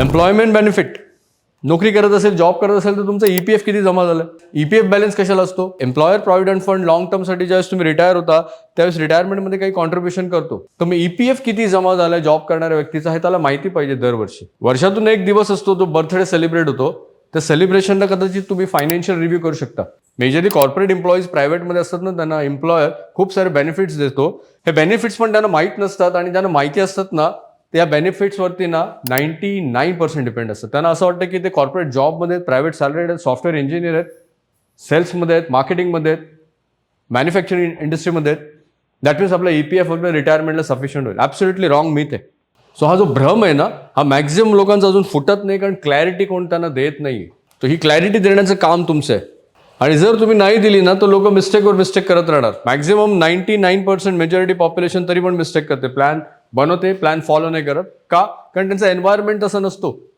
Employment benefit नोकरी करत असेल जॉब करत असेल तर तुमचं ई पी एफ किती जमा झालं? ई पी एफ बॅलन्स कशाला असतो? एम्प्लॉयर प्रॉव्हिडंट फंड लॉंग टर्मसाठी ज्यावेळेस तुम्ही रिटायर होता त्यावेळेस रिटायरमेंटमध्ये काही कॉन्ट्रीब्युशन करतो. तर मग ई पी एफ किती जमा झाला जॉब करणाऱ्या व्यक्तीचा हे त्याला माहिती पाहिजे दरवर्षी. वर्षातून एक दिवस असतो तो बर्थडे सेलिब्रेट होतो. त्या सेलिब्रेशनला कदाचित तुम्ही फायनान्शियल रिव्ह्यू करू शकता. मेजरली कॉर्पोरेट एम्प्लॉईज प्रायव्हेटमध्ये असतात ना त्यांना एम्प्लॉयर खूप सारे बेनिफिट्स देतो. हे बेनिफिट्स पण त्यांना माहीत नसतात आणि त्यांना माहिती असतात ना त्या बेनिफिट्सवरती ना नाईन्टी नाईन पर्सेंट डिपेंड असतं. त्यांना असं वाटतं की ते कॉर्पोरेट जॉबमध्ये आहेत प्रायव्हेट सॅलरीड आहेत सॉफ्टवेअर इंजिनियर आहेत सेल्समध्ये आहेत मार्केटिंगमध्ये आहेत मॅन्युफॅक्चरिंग इंडस्ट्रीमध्ये आहेत. दॅट मीन्स आपल्या ई पी एफ वगैरे रिटायरमेंटला सफिशियंट होईल. ॲब्सोल्युटली रॉंग मी ते. सो हा जो भ्रम आहे ना हा मॅक्झिमम लोकांचा अजून फुटत नाही कारण क्लॅरिटी कोण त्यांना देत नाही तर ही क्लॅरिटी देण्याचं काम तुमचं आहे. आणि जर तुम्ही नाही दिली ना तर लोक मिस्टेकवर मिस्टेक करत राहणार. Maximum ninety nine percent majority population तरी पण मिस्टेक करते. प्लॅन बनवते प्लॅन फॉलो नाही करत. का? कारण त्यांचा एन्व्हायरमेंट तसं नसतो.